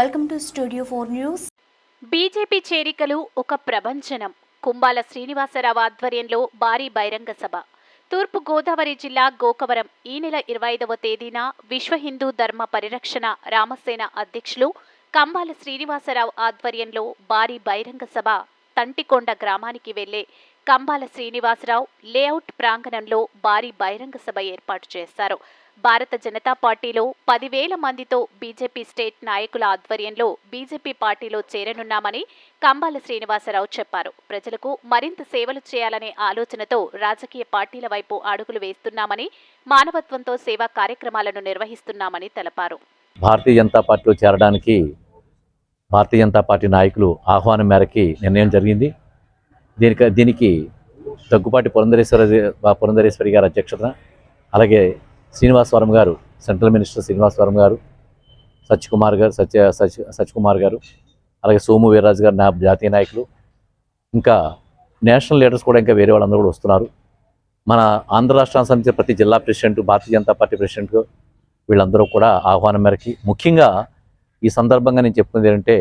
Welcome to studio four news BJP చేరికలు ఒక ప్రపంచనం కుంబాల శ్రీనివాసరావు ఆధ్వర్యంలో భారీ బహిరంగ సభ. తూర్పు గోదావరి జిల్లా గోకవరం ఈ నెల ఇరవై ఐదవ తేదీన విశ్వ హిందూ ధర్మ పరిరక్షణ రామసేన అధ్యక్షులు కంబాల శ్రీనివాసరావు ఆధ్వర్యంలో భారీ బహిరంగ సభ తంటికొండ గ్రామానికి వెళ్ళే కంబాల శ్రీనివాసరావు లేఅవుట్ ప్రాంగణంలో భారీ బహిరంగ సభ ఏర్పాటు చేశారు. భారత జనతా పార్టీలో పదివేల మందితో బీజేపీ స్టేట్ నాయకుల ఆధ్వర్యంలో బీజేపీ పార్టీలో చేరనున్నామని కంబాల శ్రీనివాసరావు చెప్పారు. ప్రజలకు మరింత సేవలు చేయాలనే ఆలోచనతో రాజకీయ పార్టీల వైపు అడుగులు వేస్తున్నామని మానవత్వంతో సేవా కార్యక్రమాలను నిర్వహిస్తున్నామని తెలిపారు. భారతీయ జనతా పార్టీలో చేరడానికి భారతీయ జనతా పార్టీ నాయకులు ఆహ్వానం మేరకి నిర్ణయం జరిగింది. దీనికి దీనికి దగ్గుపాటి పురంధరేశ్వర పురంధరేశ్వరి గారి అధ్యక్షతన అలాగే శ్రీనివాసవరం గారు సెంట్రల్ మినిస్టర్ శ్రీనివాసవరం గారు సత్యకుమార్ గారు సత్య సత్య సత్యకుమార్ గారు అలాగే సోము వీర్రాజు గారు నా జాతీయ నాయకులు ఇంకా నేషనల్ లీడర్స్ కూడా ఇంకా వేరే వాళ్ళందరూ కూడా వస్తున్నారు. మన ఆంధ్ర రాష్ట్రానికి సంబంధించిన ప్రతి జిల్లా president Bharatiya Janata party president వీళ్ళందరూ కూడా ఆహ్వానం మేరకి. ముఖ్యంగా ఈ సందర్భంగా నేను చెప్పుకుంది ఏంటంటే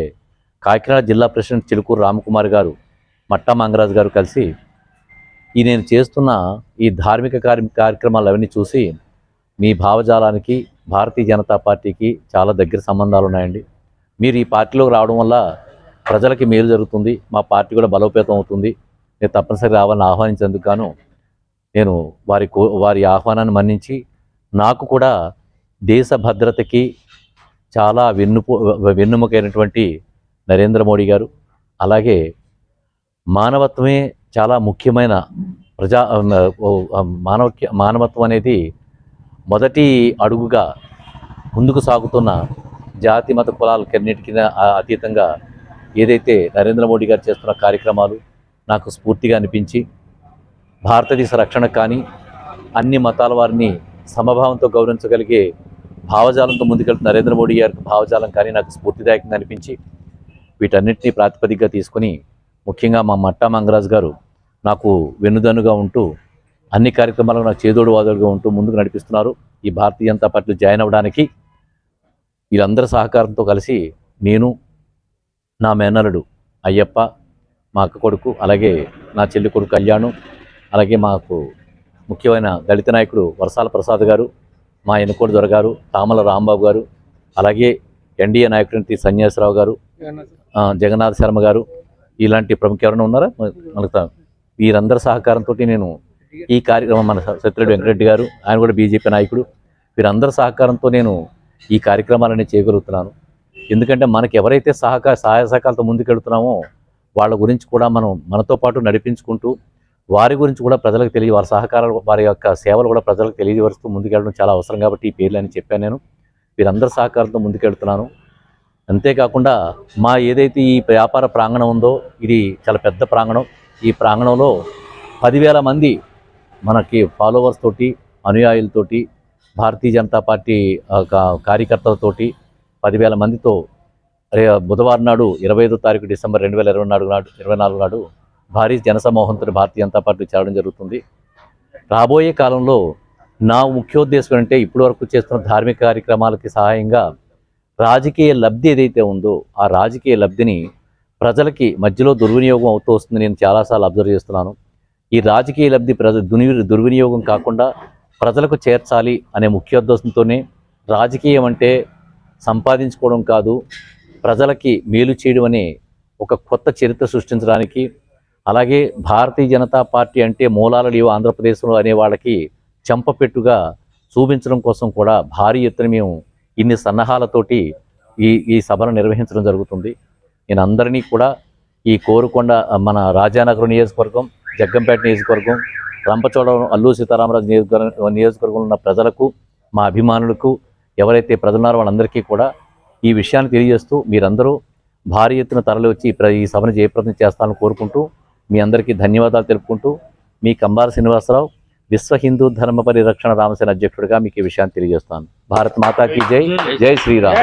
కాకినాడ జిల్లా ప్రెసిడెంట్ చిలుకూరు రామకుమార్ గారు మట్టా మంగరాజు గారు కలిసి ఈ నేను చేస్తున్న ఈ ధార్మిక కార్య కార్యక్రమాలు అవన్నీ చూసి మీ భావజాలానికి భారతీయ జనతా పార్టీకి చాలా దగ్గర సంబంధాలు ఉన్నాయండి. మీరు ఈ పార్టీలోకి రావడం వల్ల ప్రజలకి మేలు జరుగుతుంది మా పార్టీ కూడా బలోపేతం అవుతుంది. నేను తప్పనిసరిగా రావాలని ఆహ్వానించేందుకు గాను నేను వారి కో వారి ఆహ్వానాన్ని మన్నించి నాకు కూడా దేశ భద్రతకి చాలా వెన్నుపు వెన్నుముకైనటువంటి నరేంద్ర మోడీ గారు అలాగే మానవత్వమే చాలా ముఖ్యమైన ప్రజా మానవ మానవత్వం అనేది మొదటి అడుగుగా ముందుకు సాగుతున్న జాతి మత కులాలకన్నిటికీ అతీతంగా ఏదైతే నరేంద్ర మోడీ గారు చేస్తున్న కార్యక్రమాలు నాకు స్ఫూర్తిగా అనిపించి భారతదేశ రక్షణ కానీ అన్ని మతాల వారిని సమభావంతో గౌరవించగలిగే భావజాలంతో ముందుకెళ్తున్న నరేంద్ర మోడీ గారికి భావజాలం కానీ నాకు స్ఫూర్తిదాయకంగా అనిపించి వీటన్నిటిని ప్రాతిపదికగా తీసుకొని ముఖ్యంగా మా మట్టా మంగరాజు గారు నాకు వెన్నుదన్నుగా ఉంటూ అన్ని కార్యక్రమాలకు నాకు చేదోడు వాదోడుగా ఉంటూ ముందుకు నడిపిస్తున్నారు. ఈ భారతీయ జనతా పార్టీలో జాయిన్ అవ్వడానికి వీళ్ళందరి సహకారంతో కలిసి నేను నా మేనరుడు అయ్యప్ప మా అక్క కొడుకు అలాగే నా చెల్లి కొడుకు కళ్యాణం అలాగే మాకు ముఖ్యమైన దళిత నాయకుడు వరసాల ప్రసాద్ గారు మా ఎనుకోడు దొర గారు తామల రాంబాబు గారు అలాగే ఎన్డీఏ నాయకుడు సన్యాసరావు గారు జగన్నాథ జగన్నాథ్ శర్మ గారు ఇలాంటి ప్రముఖ ఎవరైనా ఉన్నారా? మనకు వీరందరి సహకారంతో నేను ఈ కార్యక్రమం మన సత్యరెడ్డి వెంకటరెడ్డి గారు ఆయన కూడా బీజేపీ నాయకుడు. వీరందరి సహకారంతో నేను ఈ కార్యక్రమాలని చేయగలుగుతున్నాను. ఎందుకంటే మనకి ఎవరైతే సహకార సహాయ సహకారాలతో ముందుకెళ్తున్నామో వాళ్ళ గురించి కూడా మనం మనతో పాటు నడిపించుకుంటూ వారి గురించి కూడా ప్రజలకు తెలియ వారి సహకారాలు వారి యొక్క సేవలు కూడా ప్రజలకు తెలియజేస్తూ ముందుకెళ్ళడం చాలా అవసరం కాబట్టి ఈ పేర్లని చెప్పాను నేను. వీరందరి సహకారంతో ముందుకెళ్తున్నాను అంతేకాకుండా మా ఏదైతే ఈ వ్యాపార ప్రాంగణం ఉందో ఇది చాలా పెద్ద ప్రాంగణం. ఈ ప్రాంగణంలో పదివేల మంది మనకి ఫాలోవర్స్ తోటి అనుయాయులతోటి భారతీయ జనతా పార్టీ కార్యకర్తలతోటి పదివేల మందితో బుధవారం నాడు ఇరవై ఐదో తారీఖు డిసెంబర్ రెండు వేల ఇరవై నాలుగు నాడు ఇరవై నాలుగు నాడు భారీ జనసమూహంతో భారతీయ జనతా పార్టీ చేరడం జరుగుతుంది. రాబోయే కాలంలో నా ముఖ్యోద్దేశం అంటే ఇప్పటి వరకు చేస్తున్న ధార్మిక కార్యక్రమాలకి సహాయంగా రాజకీయ లబ్ధి ఏదైతే ఉందో ఆ రాజకీయ లబ్ధిని ప్రజలకి మధ్యలో దుర్వినియోగం అవుతూ వస్తుంది. నేను చాలాసార్లు అబ్జర్వ్ చేస్తున్నాను. ఈ రాజకీయ లబ్ధి ప్రజ దుని దుర్వినియోగం కాకుండా ప్రజలకు చేర్చాలి అనే ముఖ్యోద్దేశంతోనే రాజకీయం అంటే సంపాదించుకోవడం కాదు ప్రజలకి మేలు చేయడం అనే ఒక కొత్త చరిత్ర సృష్టించడానికి అలాగే భారతీయ జనతా పార్టీ అంటే మూలాల లేవు ఆంధ్రప్రదేశ్లో అనే వాళ్ళకి చెంపపెట్టుగా చూపించడం కోసం కూడా భారీ ఎత్తున మేము ఇన్ని సన్నాహాలతోటి ఈ ఈ సభను నిర్వహించడం జరుగుతుంది. నేను అందరినీ కూడా ఈ కోరుకొండ మన రాజానగరం నియోజకవర్గం జగ్గంపేట నియోజకవర్గం రంపచోడవరం అల్లూరు సీతారామరాజు నియోజకవర్గం నియోజకవర్గంలో ఉన్న ప్రజలకు మా అభిమానులకు ఎవరైతే ప్రజలున్నారో వాళ్ళందరికీ కూడా ఈ విషయాన్ని తెలియజేస్తూ మీరందరూ భారీ ఎత్తున తరలి వచ్చి ఈ ప్ర- ఈ సభను జయప్రదం చేస్తానని కోరుకుంటూ మీ అందరికీ ధన్యవాదాలు తెలుపుకుంటూ మీ కంబాల శ్రీనివాసరావు విశ్వ హిందూ ధర్మ పరిరక్షణ రామసేన అధ్యక్షుడిగా మీకు ఈ విషయాన్ని తెలియజేస్తాను. భారత్ మాతాకి జై జై శ్రీరామ్.